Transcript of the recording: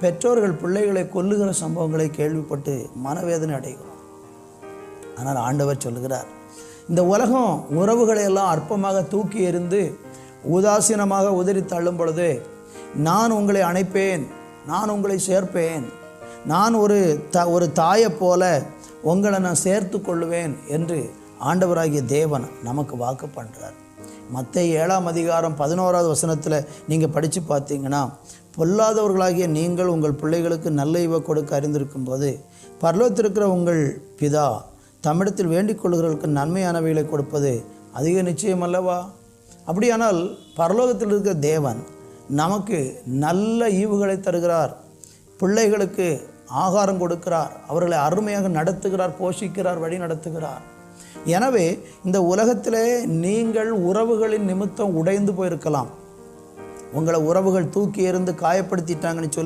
பெற்றோர்கள் பிள்ளைகளை கொல்லுகிற சம்பவங்களை கேள்விப்பட்டு மனவேதனை அடைகிறோம். ஆனால் ஆண்டவர் சொல்லுகிறார் இந்த உலகம் உறவுகளை எல்லாம் அற்பமாக தூக்கி எறிந்து உதாசீனமாக உதறி தள்ளும் பொழுது நான் உங்களை அணைப்பேன் நான் உங்களை சேர்ப்பேன் நான் ஒரு த ஒரு தாயைப் போல உங்களை நான் சேர்த்து கொள்ளுவேன் என்று ஆண்டவராகிய தேவன் நமக்கு வாக்கு பண்ணுறார் மற்ற ஏழாம் அதிகாரம் பதினோராவது வசனத்தில் நீங்கள் படித்து பார்த்தீங்கன்னா பொல்லாதவர்களாகிய நீங்கள் உங்கள் பிள்ளைகளுக்கு நல்ல இவ கொடுக்க அறிந்திருக்கும் போது பரலோகத்திருக்கிற உங்கள் பிதா தமிழத்தில் வேண்டிக் கொள்கிறவர்களுக்கு நன்மையானவைகளை கொடுப்பது அதிக நிச்சயம் அல்லவா? அப்படியானால் பரலோகத்தில் இருக்கிற தேவன் நமக்கு நல்ல ஈவுகளை தருகிறார். பிள்ளைகளுக்கு ஆகாரம் கொடுக்கிறார். அவர்களை அருமையாக நடத்துகிறார் போஷிக்கிறார் வழி நடத்துகிறார் எனவே இந்த உலகத்திலே நீங்கள் உறவுகளின் நிமித்தம் உடைந்து போயிருக்கலாம். உங்களை உறவுகள் தூக்கி எறிந்து காயப்படுத்திட்டாங்கன்னு சொல்லி